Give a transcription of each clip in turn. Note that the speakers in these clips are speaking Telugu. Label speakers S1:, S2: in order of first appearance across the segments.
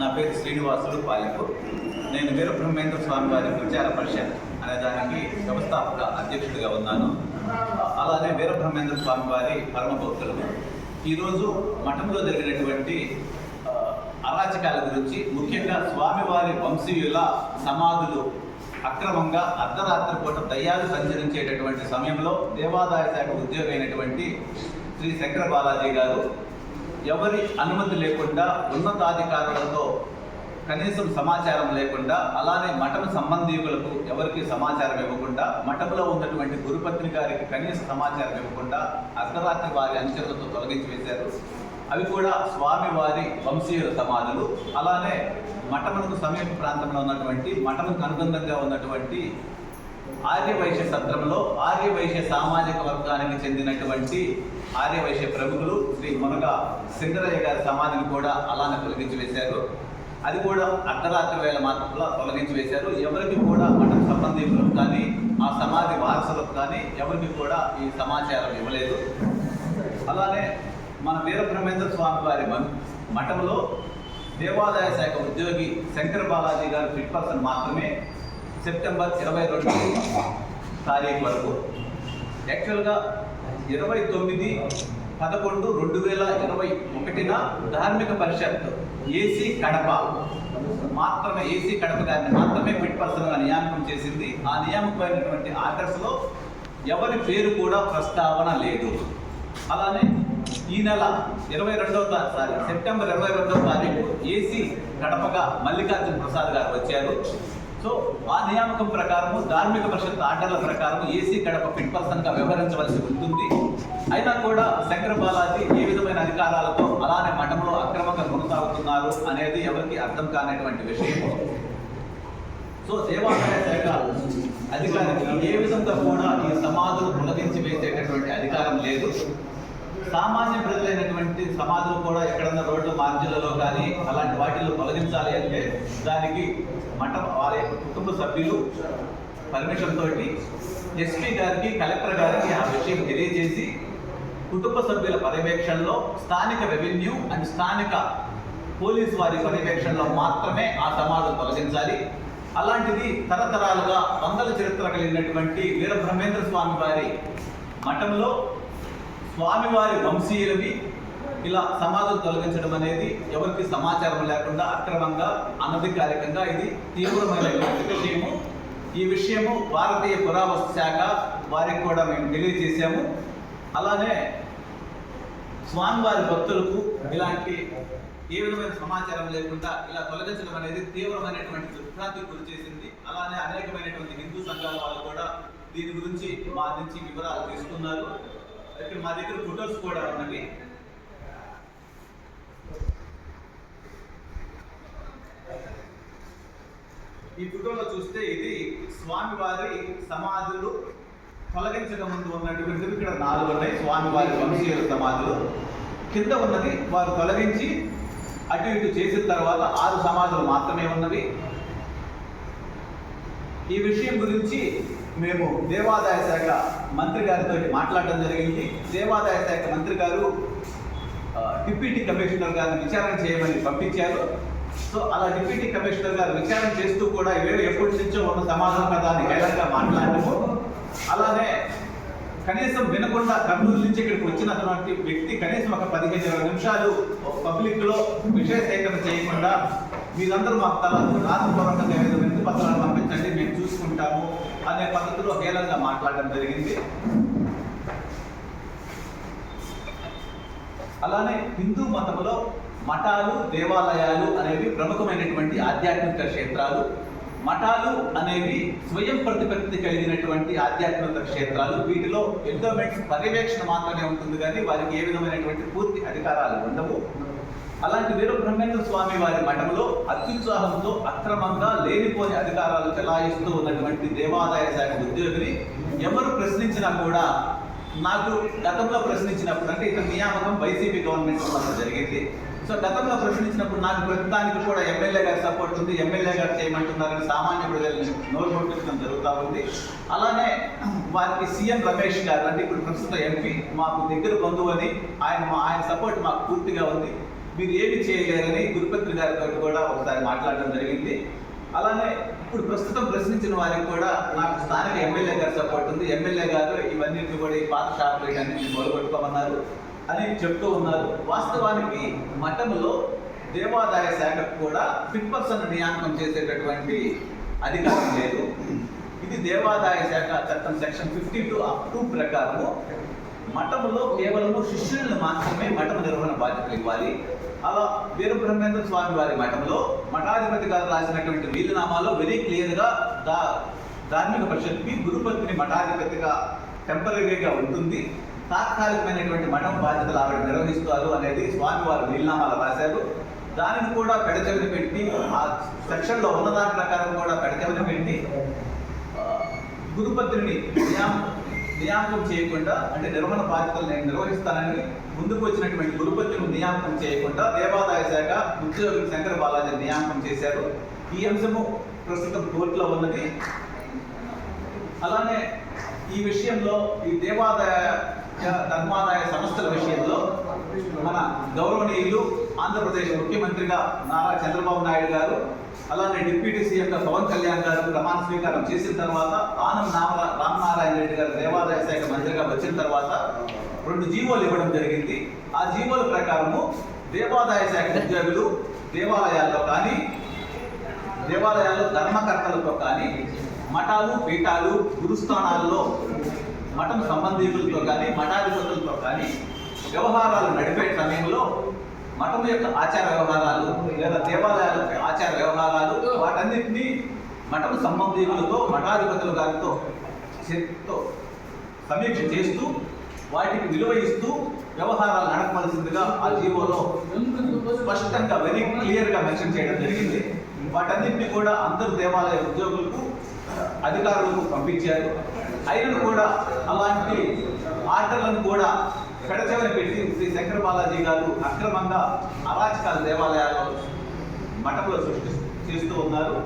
S1: నా పేరు శ్రీనివాసులు పాలెపు. నేను వీరబ్రహ్మేంద్ర స్వామి వారి ప్రచార పరిషత్ అనే దానికి వ్యవస్థాపక అధ్యక్షుడిగా ఉన్నాను. అలానే వీరబ్రహ్మేంద్ర స్వామి వారి పరమ భక్తులు. ఈరోజు మఠంలో జరిగినటువంటి అరాచకాల గురించి ముఖ్యంగా స్వామివారి వంశీయుల సమాధులు అక్రమంగా అర్ధరాత్రి పూట దయ్యాలు సంచరించేటటువంటి సమయంలో దేవాదాయ శాఖ ఉద్యోగి అయినటువంటి శ్రీ శంకర బాలాజీ గారు ఎవరి అనుమతి లేకుండా ఉన్నతాధికారులతో కనీసం సమాచారం లేకుండా అలానే మఠం సంబంధీకులకు ఎవరికి సమాచారం ఇవ్వకుండా మఠంలో ఉన్నటువంటి గురుపత్ని గారికి కనీస సమాచారం ఇవ్వకుండా అర్ధరాత్రి వారి అంచనలతో తొలగించి వేశారు. అవి కూడా స్వామివారి వంశీయుల సమాధులు. అలానే మఠమునకు సమీప ప్రాంతంలో ఉన్నటువంటి మఠముకు అనుబంధంగా ఉన్నటువంటి ఆర్యవైశ్య సత్రంలో ఆర్యవైశ్య సామాజిక వర్గానికి చెందినటువంటి ఆర్యవైశ్య ప్రముఖులు శ్రీ మునగ సింగరయ్య గారి సమాధిని కూడా అలానే తొలగించి వేశారు. అది కూడా అర్ధరాత్రి వేళ మాత్రంలో తొలగించి వేశారు. ఎవరికి కూడా మఠం సంబంధికులకు కానీ ఆ సమాధి వారసులకు కానీ ఎవరికి కూడా ఈ సమాచారం ఇవ్వలేదు. అలానే మన వీరబ్రహ్మేంద్ర స్వామి వారి మఠంలో దేవాదాయ శాఖ ఉద్యోగి శంకర బాలాజీ గారు ఫిట్ పర్సన్ మాత్రమే సెప్టెంబర్ ఇరవై రెండు తారీఖు వరకు. యాక్చువల్గా ఇరవై తొమ్మిది పదకొండు రెండు వేల ఇరవై ఒకటిన ధార్మిక పరిషత్ ఏసీ కడప. మాత్రమే ఏసీ కడప గారిని మాత్రమే ఫిట్ పర్సన్గా నియామకం చేసింది. ఆ నియామకమైనటువంటి ఆర్డర్స్లో ఎవరి పేరు కూడా ప్రస్తావన లేదు. అలానే ఈ నెల ఇరవై రెండవ తారీఖు సెప్టెంబర్ ఇరవై రెండవ తారీఖు ఏసీ కడపగా మల్లికార్జున ప్రసాద్ గారు వచ్చారు. సో ఆ నియామకం ప్రకారము ధార్మిక పరిషత్ ఆర్డర్ల ప్రకారం ఏసీ కడప ఫిట్ పర్సన్గా వ్యవహరించవలసి ఉంటుంది. అయినా కూడా శంకర బాలాజీ ఏ విధమైన అధికారాలతో అలానే మఠంలో అక్రమంగా కొనసాగుతున్నారు అనేది ఎవరికి అర్థం కానటువంటి విషయం. సో దేవాదాయ శాఖ అధికారికి ఏ విధంగా కూడా ఈ సమాధులు తొలగించి వేసేటటువంటి అధికారం లేదు. సామాన్య ప్రజలైనటువంటి సమాధులు కూడా ఎక్కడన్నా రోడ్లు మార్జిలలో కానీ అలాంటి వాటిల్లో తొలగించాలి అంటే దానికి మఠం వారి కుటుంబ సభ్యులు పర్మిషన్ తోటి ఎస్పీ గారికి కలెక్టర్ గారికి ఆ విషయం తెలియజేసి కుటుంబ సభ్యుల పర్యవేక్షణలో స్థానిక రెవెన్యూ అండ్ స్థానిక పోలీస్ వారి పర్యవేక్షణలో మాత్రమే ఆ సమాధులు తొలగించాలి. అలాంటిది తరతరాలుగా వందల చరిత్ర కలిగినటువంటి వీరబ్రహ్మేంద్ర స్వామి వారి మఠంలో స్వామివారి వంశీయులవి ఇలా సమాధులు తొలగించడం అనేది ఎవరికి సమాచారం లేకుండా అక్రమంగా అనధికారికంగా ఇది తీవ్రమైన విషయము. ఈ విషయము భారతీయ పురావస్తు శాఖ వారికి కూడా మేము తెలియజేశాము. అలానే స్వామివారి భక్తులకు ఇలాంటి ఏ విధమైన సమాచారం లేకుండా ఇలా తొలగించడం అనేది తీవ్రమైనటువంటి దుఃఖానికి గురి చేసింది అలానే అనేకమైనటువంటి హిందూ సంఘాల వాళ్ళు కూడా దీని గురించి మా నుంచి వివరాలు తీసుకున్నారు. ఇక్కడ మా దగ్గర ఫొటోస్ కూడా ఉన్నవి. ఈ ఫోటోలో చూస్తే ఇది స్వామివారి సమాధులు తొలగించక ముందు ఉన్నటువంటివి ఇక్కడ నాలుగు ఉన్నాయి. స్వామివారి వంశీయుల సమాధులు. కింద ఉన్నది వారు తొలగించి అటు ఇటు చేసిన తర్వాత ఆరు సమాధులు మాత్రమే ఉన్నవి. ఈ విషయం గురించి మేము దేవాదాయ శాఖ మంత్రి గారితో మాట్లాడడం జరిగింది. దేవాదాయ శాఖ మంత్రి గారు డిప్యూటీ కమిషనర్ గారిని విచారణ చేయమని పంపించారు. సో అలా డిప్యూటీ కమిషనర్ గారు విచారణ చేస్తూ కూడా ఇవే ఎప్పటి నుంచో ఉన్న సమాధానం కదా అని హేళంగా మాట్లాడము అలానే కనీసం వినకుండా కర్నూలు నుంచి ఇక్కడికి వచ్చిన అటువంటి వ్యక్తి కనీసం ఒక పదిహేను ఇరవై నిమిషాలు పబ్లిక్లో విషయ సేకరణ చేయకుండా మీరందరూ మాకు తల రాతపూర్వకంగా ఏదో వినతి పత్రాలు పంపించండి? మేము చూసుకుంటాము అనే పద్ధతిలో హేళనగా మాట్లాడడం జరిగింది. అలానే హిందూ మతంలో మఠాలు దేవాలయాలు అనేవి ప్రముఖమైనటువంటి ఆధ్యాత్మిక క్షేత్రాలు. మఠాలు అనేవి స్వయం ప్రతిపత్తి కలిగినటువంటి ఆధ్యాత్మిక క్షేత్రాలు. వీటిలో ఎండోమెంట్స్ పర్యవేక్షణ మాత్రమే ఉంటుంది కానీ వారికి ఏ విధమైనటువంటి పూర్తి అధికారాలు ఉండవు. అలాంటి వీర బ్రహ్మేంద్ర స్వామి వారి మఠంలో అత్యుత్సాహంతో అక్రమంగా లేనిపోని అధికారాలు చెలాయిస్తూ ఉన్నటువంటి దేవాదాయ శాఖ ఉద్యోగిని ఎవరు ప్రశ్నించినా కూడా నాకు గతంలో ప్రశ్నించినప్పుడు అంటే ఇతని నియామకం వైసీపీ గవర్నమెంట్ వల్ల జరిగింది. సో గతంలో ప్రశ్నించినప్పుడు నాకు ప్రస్తుతానికి కూడా ఎమ్మెల్యే గారి సపోర్ట్ ఉంది ఎమ్మెల్యే గారు చేయమంటున్నారని సామాన్య ప్రజల్ని నోరు కొట్టించడం జరుగుతూ ఉంది. అలానే వారికి సీఎం రమేష్ గారు అంటే ఇప్పుడు ప్రస్తుత ఎంపీ మాకు దగ్గర బంధువు అని ఆయన మా ఆయన సపోర్ట్ మాకు పూర్తిగా ఉంది. మీరు ఏమి చేయలేరని గురుపత్రి గారితో కూడా ఒకసారి మాట్లాడడం జరిగింది. అలానే ఇప్పుడు ప్రస్తుతం ప్రశ్నించిన వారికి కూడా నాకు స్థానిక ఎమ్మెల్యే గారి సపోర్ట్ ఉంది. ఎమ్మెల్యే గారు ఇవన్నీ కూడా ఈ పాత షాపులు అన్నింటినీ మొదలుపెట్టుకోమన్నారు అని చెప్తూ ఉన్నారు. వాస్తవానికి మఠంలో దేవాదాయ శాఖకు కూడా ఫిట్ పర్సన్ నియామకం చేసేటటువంటి అధికారం లేదు. ఇది దేవాదాయ శాఖ చట్టం section fifty two up two ప్రకారము మఠంలో కేవలము శిష్యులను మాత్రమే మఠం నిర్వహణ బాధ్యతలు ఇవ్వాలి. అలా వీరబ్రహ్మేంద్ర స్వామి వారి మఠంలో మఠాధిపతి గారు రాసినటువంటి వీలునామాలో వెరీ క్లియర్గా దా ధార్మిక పరిషత్కి గురుపత్ని మఠాధిపతిగా టెంపరీగా ఉంటుంది. తాత్కాలికమైనటువంటి మఠం బాధ్యతలు ఆవిడ నిర్వహిస్తారు అనేది స్వామివారు వీలునామాలు రాశారు. దానిని కూడా పెడచెవిని పెట్టి ఆ సెక్షన్లో ఉన్న దాని ప్రకారం కూడా పెడచెవిని పెట్టి గురుపత్రిని నియామకం చేయకుండా అంటే నిర్వహణ బాధ్యతలు నేను నిర్వహిస్తానని ముందుకు వచ్చినటువంటి గురుపత్రిని నియామకం చేయకుండా దేవాదాయ శాఖ ఉద్యోగి శంకర బాలాజీ నియామకం చేశారు. ఈ అంశము ప్రస్తుతం కోర్టులో ఉన్నది. అలానే ఈ విషయంలో ఈ దేవాదాయ ధర్మాదాయ సంస్థల విషయంలో మన గౌరవనీయులు ఆంధ్రప్రదేశ్ ముఖ్యమంత్రిగా నారా చంద్రబాబు నాయుడు గారు అలానే డిప్యూటీ సీఎంగా పవన్ కళ్యాణ్ గారు ప్రమాణ స్వీకారం చేసిన తర్వాత ఆనం నామ రామనారాయణ రెడ్డి గారు దేవాదాయ శాఖ మంత్రిగా వచ్చిన తర్వాత రెండు జీవోలు ఇవ్వడం జరిగింది. ఆ జీవోల ప్రకారము దేవాదాయ శాఖ ఉద్యోగులు దేవాలయాల్లో కానీ దేవాలయాల్లో ధర్మకర్తలతో కానీ మఠాలు పీఠాలు గురుస్థానాల్లో మఠం సంబంధీకులతో కానీ మఠాధిపతులతో కానీ వ్యవహారాలు నడిపే సమయంలో మఠం యొక్క ఆచార వ్యవహారాలు లేదా దేవాలయాల యొక్క ఆచార వ్యవహారాలు వాటన్నిటినీ మఠం సంబంధికులతో మఠాధిపతుల గారితో చేతితో సమీక్ష చేస్తూ వాటికి విలువ ఇస్తూ వ్యవహారాలు నడపవలసిందిగా ఆ జీవోలో స్పష్టంగా వెరీ క్లియర్గా మెన్షన్ చేయడం జరిగింది. వాటన్నింటినీ కూడా అందరు దేవాలయ ఉద్యోగులకు అధికారులకు పంపించారు. అయినను కూడా అలాంటి ఆర్డర్లను కూడా పెడచెవని పెట్టి శ్రీ శంకర బాలాజీ గారు అక్రమంగా అరాచకాల దేవాలయాల్లో మఠంలో సృష్టి చేస్తూ ఉన్నారు.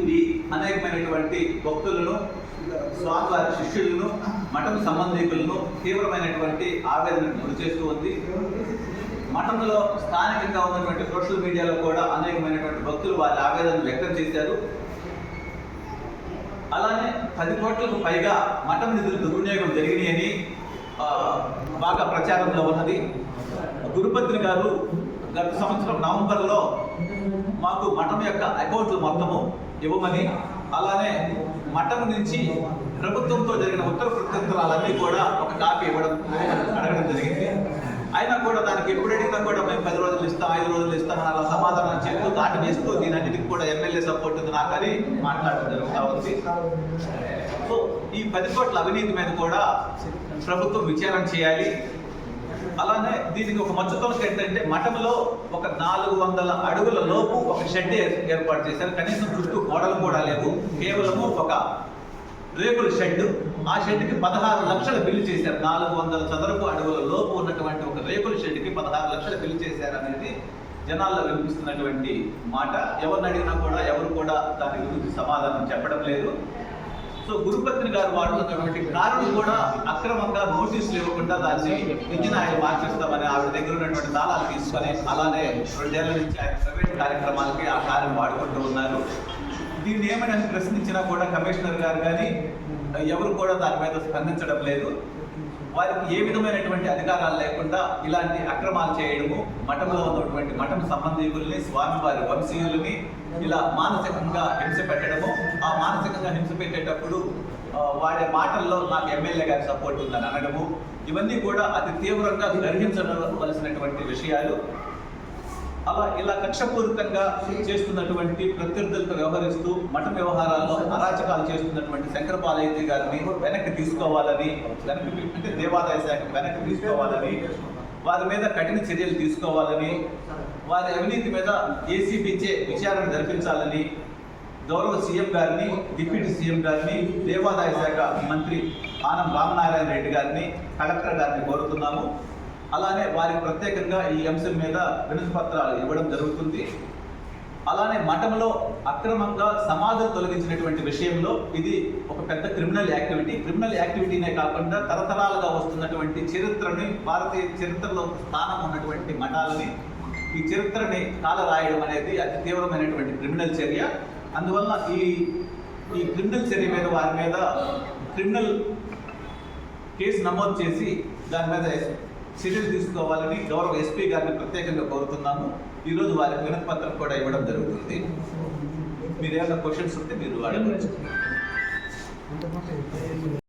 S1: ఇది అనేకమైనటువంటి భక్తులను స్వామివారి శిష్యులను మఠం సంబంధికులను తీవ్రమైనటువంటి ఆవేదనకు గురి చేస్తూ ఉంది. మఠంలో స్థానికంగా ఉన్నటువంటి సోషల్ మీడియాలో కూడా అనేకమైనటువంటి భక్తులు వారి ఆవేదనను వ్యక్తం చేశారు. అలానే పది కోట్లకు పైగా మఠం నిధులు దుర్వినియోగం జరిగినాయని బాగా ప్రచారంలో ఉన్నది. గురుపత్రి గారు గత సంవత్సరం నవంబర్లో మాకు మఠం యొక్క అకౌంట్లు మొత్తము ఇవ్వమని అలానే మఠం నుంచి ప్రభుత్వంతో జరిగిన ఉత్తర ప్రత్యుత్తరాలన్నీ కూడా ఒక కాపీ ఇవ్వడం అడగడం జరిగింది. అయినా కూడా దానికి ఎప్పుడు అడిగినా కూడా మేము పది రోజులు ఇస్తాం ఐదు రోజులు ఇస్తామని అలా సమాధానం చెప్తూ దాటి వేస్తూ దీనన్నిటికి కూడా ఎమ్మెల్యే సపోర్ట్ ఉంది నాకని మాట్లాడడం జరుగుతూ ఉంది. సో ఈ పది కోట్ల అవినీతి మీద కూడా ప్రభుత్వం విచారణ చేయాలి. అలానే దీనికి ఒక మచ్చుతోనక ఏంటంటే మఠంలో ఒక నాలుగు వందల అడుగుల లోపు ఒక షెడ్ ఏర్పాటు చేశారు. కనీసం చుట్టూ గోడలు కూడా లేవు. కేవలము ఒక రేకుల షెడ్ ఆ షెడ్కి పదహారు లక్షల బిల్లు చేశారు. నాలుగు వందల చదరపు అడుగు లోపు ఉన్నటువంటి ఒక రేకుల షెడ్కి పదహారు లక్షలు బిల్లు చేశారు అనేది జనాల్లో వినిపిస్తున్నటువంటి మాట. ఎవరిని అడిగినా కూడా ఎవరు కూడా దాని గురించి సమాధానం చెప్పడం లేదు. సో గురుపత్ని గారు వాడుతున్నటువంటి కారుని కూడా అక్రమంగా నోటీసులు ఇవ్వకుండా దాన్ని నిజన ఆయన మార్చిస్తామని ఆవిడ దగ్గర ఉన్నటువంటి తాళాలు తీసుకొని అలానే రెండేళ్ళ నుంచి ఆయన ప్రైవేట్ కార్యక్రమాలకి ఆ కారుని వాడుకుంటూ ఉన్నారు. దీన్ని ఏమైనా ప్రశ్నించినా కూడా కమిషనర్ గారు కానీ ఎవరు కూడా దాని మీద స్పందించడం లేదు. వారికి ఏ విధమైనటువంటి అధికారాలు లేకుండా ఇలాంటి అక్రమాలు చేయడము మఠంలో ఉన్నటువంటి మఠం సంబంధికుల్ని స్వామివారి వంశీయులని ఇలా మానసికంగా హింస పెట్టడము. ఆ మానసికంగా హింస పెట్టేటప్పుడు వాడే మాటల్లో నాకు ఎమ్మెల్యే గారి సపోర్ట్ ఉందని అనడము. ఇవన్నీ కూడా అతి తీవ్రంగా గర్హించవలసినటువంటి విషయాలు. అలా ఇలా కక్షపూరితంగా చేస్తున్నటువంటి ప్రత్యర్థులతో వ్యవహరిస్తూ మఠ వ్యవహారాల్లో అరాచకాలు చేస్తున్నటువంటి శంకర గారిని వెనక్కి తీసుకోవాలని వెనక్కి అంటే దేవాదాయ శాఖ వెనక్కి తీసుకోవాలని వారి మీద కఠిన చర్యలు తీసుకోవాలని వారి అవినీతి మీద ఏసీబీచే విచారణ జరిపించాలని గౌరవ సీఎం గారిని డిప్యూటీ సీఎం గారిని దేవాదాయ శాఖ మంత్రి ఆనం రామనారాయణ రెడ్డి గారిని కలెక్టర్ గారిని కోరుతున్నాము. అలానే వారికి ప్రత్యేకంగా ఈ అంశం మీద వినతి పత్రాలు ఇవ్వడం జరుగుతుంది. అలానే మఠంలో అక్రమంగా సమాధులు తొలగించినటువంటి విషయంలో ఇది ఒక పెద్ద క్రిమినల్ యాక్టివిటీ క్రిమినల్ యాక్టివిటీనే కాకుండా తరతరాలుగా వస్తున్నటువంటి చరిత్రని భారతీయ చరిత్రలో స్థానం ఉన్నటువంటి మఠాలని ఈ చరిత్రని కాలరాయడం అనేది అతి తీవ్రమైనటువంటి క్రిమినల్ చర్య. అందువల్ల ఈ ఈ క్రిమినల్ చర్య మీద వారి మీద క్రిమినల్ కేసు నమోదు చేసి దాని మీద చర్యలు తీసుకోవాలని గౌరవ ఎస్పీ గారిని ప్రత్యేకంగా కోరుతున్నాము. ఈరోజు వారికి వినతి పత్రం కూడా ఇవ్వడం జరుగుతుంది. మీరు ఏమైనా క్వశ్చన్స్ ఉంటే మీరు అడగవచ్చు.